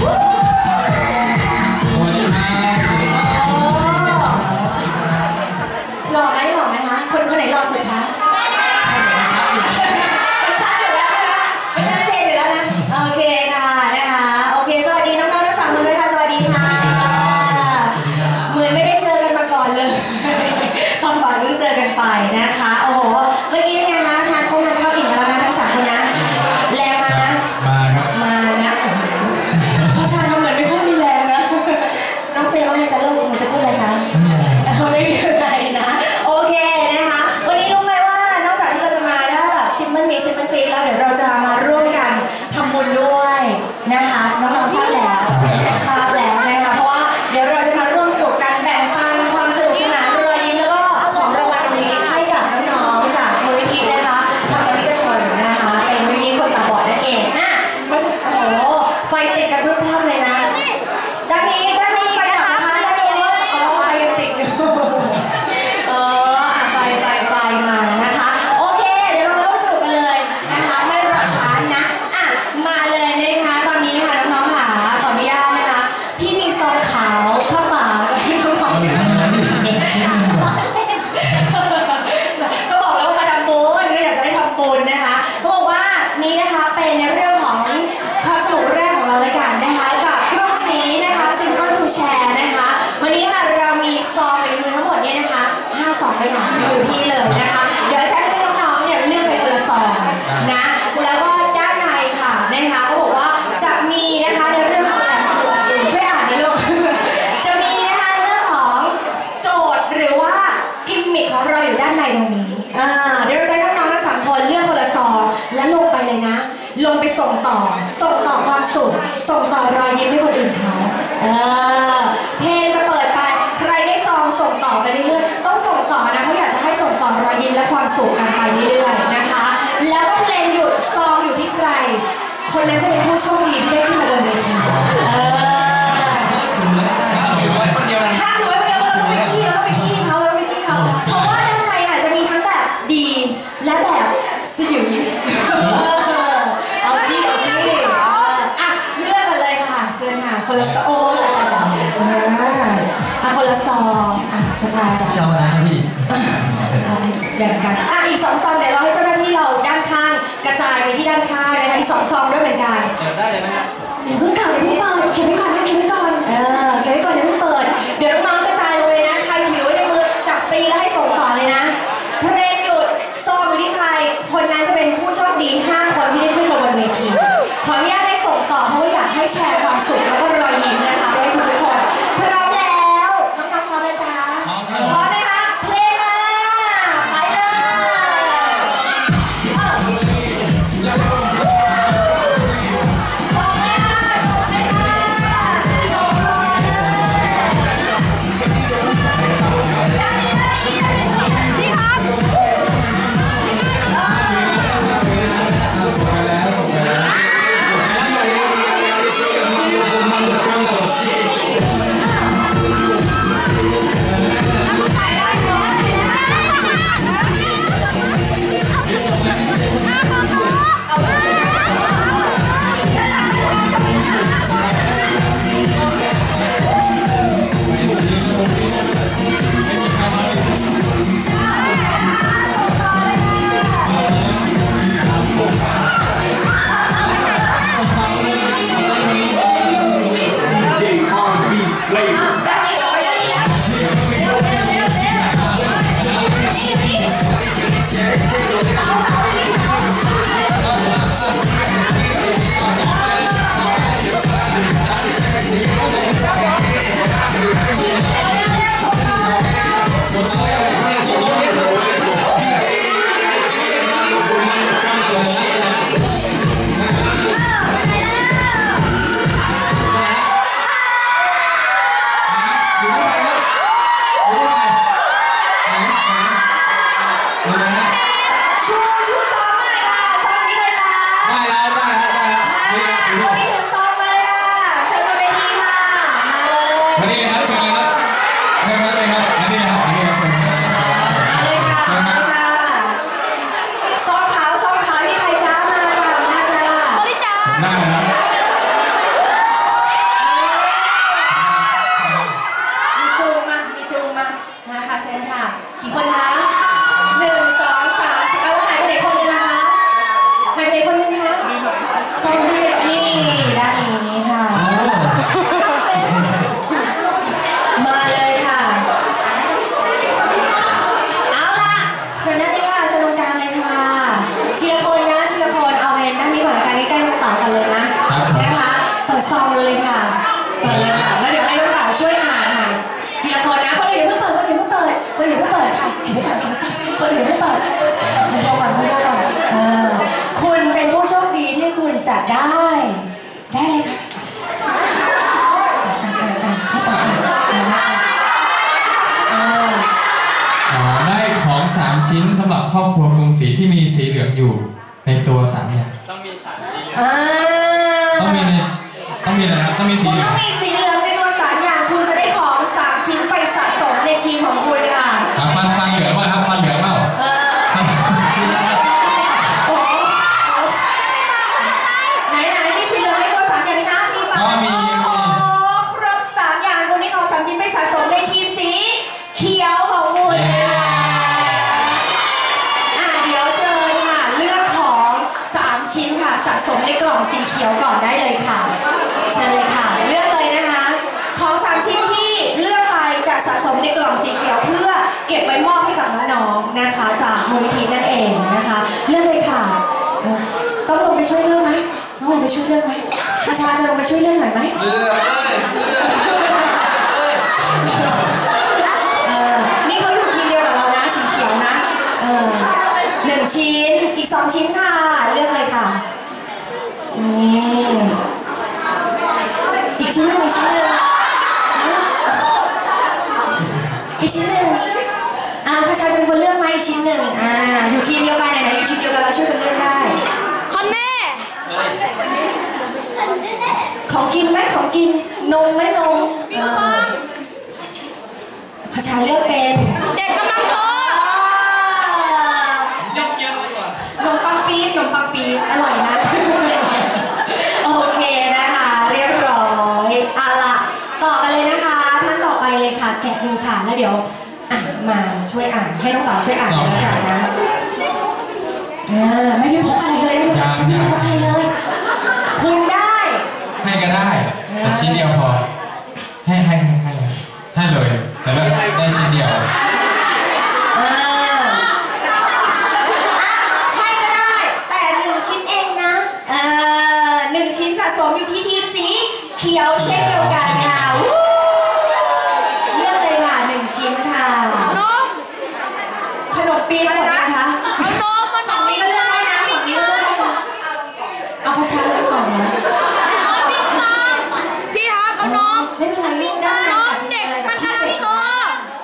Yeah. ลิแล้วเดี๋ยวเราจะมาร่วมกันทำบุญด้วย คนนั้นจะเป็นผู้โชคดีได้ขึ้นมาบนเวทีเอออไว้ได้ถือไว้คนเวนะถ้าถือไว้คนเดีเต้องไปจี้เราต้องไปจี้เขาต้องไปจี้เขาเพราะว่าด้นใจจะมีทั้งแบบดีและแบบสยิวเอาสิเอาสิอะเลือกกันเลยค่ะ เชิญค่ะ คนละซองอะคนละซออะกระจายจ้ะเจ้าอะพี่แบ่งกันอะอีกสองซอง ไปที่ด้านข้างนะคะมีสองซองด้วยเหมือนกันเปิดได้เลยไหมคะอย่าเพิ่งเปิดอย่าเพิ่งเปิดเก็บไว้ก่อนนะเก็บไว้ก่อนเออเก็บไว้ก่อนอย่าเพิ่งเปิด เดี๋ยวต้องมา รับครอบครัวกรุงศรีที่มีสีเหลืองอยู่ในตัวสามอย่าง ชิ้นค่ะสะสมในกล่องสีเขียวก่อนได้เลยค่ะ เชิญเลยค่ะ เลือกเลยนะคะ ของสามชิ้นที่เลือกไปจะสะสมในกล่องสีเขียวเพื่อเก็บไว้มอบให้กับน้องๆนะคะ จากมูลนิธินั่นเองนะคะ เลือกเลยค่ะต้องลงไปช่วยเลือกไหมต้องลงไปช่วยเลือกไหมประชาจะลงไปช่วยเลือกหน่อยไหมเลือกเลยเลือกเลย เออนี่เขาอยู่ทีมเดียวกับเรานะสีเขียวนะเออหนึ่งชิ้นอีกสองชิ้นค่ะ เลือกเลยค่ะอืมอีกชิ้นหนึ่งอีกชิ้นหนึ่ง อีกชิ้นหนึ่งอ่าคาชาจะเป็นคนเลือกไหมอีกชิ้นหนึ่งอ่า อยู่ทีมเดียวกันไหนๆอยู่ทีมเดียวกันเราช่วยกันเลือกได้ คอนเน่ ของกินไหมของกิน นมไหมนมเออคาชาเลือกเป็น เด็กกำลังโต ยกเยอะไว้ก่อน นมปังปี๊บนมปังปี๊บอร่อยนะ โอเคนะคะ เรียบร้อยเอาล่ะ ต่อกันเลยนะคะ ท่านต่อไปเลยค่ะ แกะดูค่ะแล้วเดี๋ยวอะมาช่วยอ่านให้น้องต่อช่วยอ่านเลยแล้วกันนะอ่าไม่ได้พกอะไรเลยนะฉันไม่ได้พกอะไรเลย คุณได้ ให้ก็ได้แต่ชิ้นเดียวพอ ให้ให้ให้ให้เลยให้เลยแต่ว่าได้ชิ้นเดียว อ่าอะให้ก็ได้ แต่หนึ่งชิ้นเองนะเออหนึ่งชิ้นสะสมอยู่ที่ทีมสีเขียวเช่นเดียวกันค่ะวู้เลือกเลยค่ะหนึ่งชิ้นค่ะ นม ขนมปี๊บหมดนะคะ เอานมมัน ฝั่งนี้ก็เลือกได้นะฝั่งนี้ก็เลือกได้นะเอาข้าวเช้าเลือกก่อนนะ พี่ครับเอานม ไม่เป็นไรลูกได้ น นะ ม อาจจะ เด็ก อะไรแบ มั บ น พิ กำ เศ ลัง ษ โต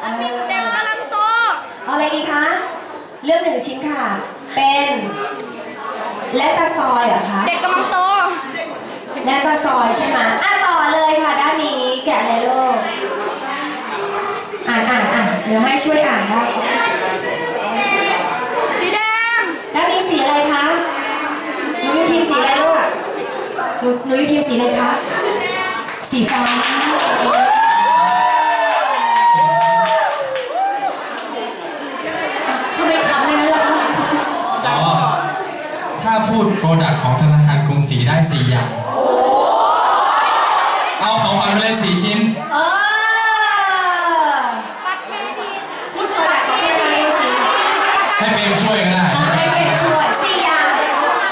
เออ เด็กกำลังโต เอาอะไรดีคะ เลือกหนึ่ง ชิ้นค่ะ เป็น และตาซอยเหรอคะเด็กกำลังโตและตาซอยใช่ไหมอะต่อเลยค่ะ ด้านนี้แกะเลยลูกอ่านอ่านอ่านเดี๋ยวให้ช่วยอ่านได้สีแดงด้านนี้สีอะไรคะหนูอยู่ทีมสีอะไรลูกหนูหนูอยู่ทีมสีอะไรคะสีฟ้า ดโปรดักต์ของธนาคารกรุงศรีได้สี่อย่าง เอาของขวัญไปเลยสี่ชิ้น เออพูดโปรดักต์ของธนาคารดูสิให้เฟรมช่วยก็ได้อะให้เป็นช่วยสี่อย่าง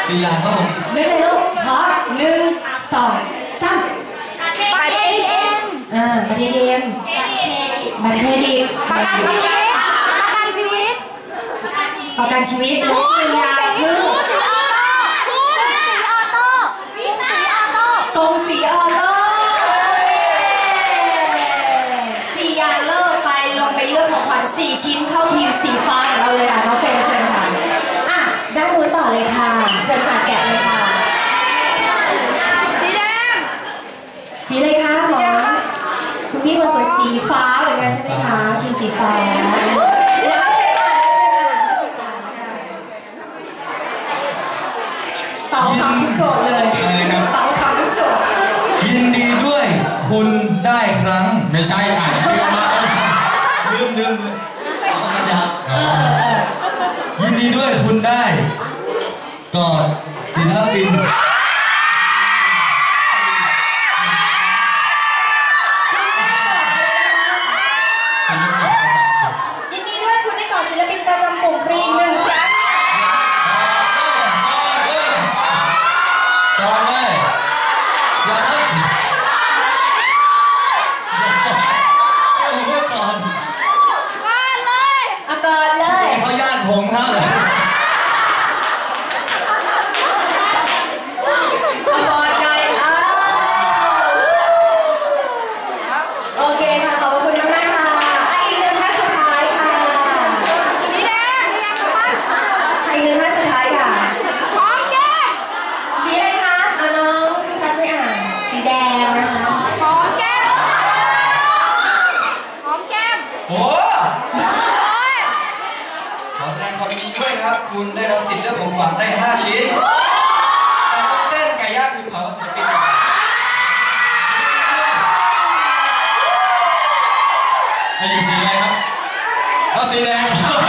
สี่อย่างครับผมนึกเลยลูกพร้อมหนึ่งสองสามประเทศเองอ่าประเทศเดียมบัตรเครดิตประกันชีวิตประกันชีวิตประกันชีวิตลูกหนึ่งอย่างคือ เดิมลืมลืมเอามันยาวยินดีด้วยคุณได้กอดศิลปิน ความยินดีด้วยครับ คุณได้รับสิทธิ์เลือกของขวัญได้ 5 ชิ้น แต่ต้องเต้นไก่ย่างคือเผาศิลปินก่อนให้อยู่สีอะไรครับเอาสีแดงครับ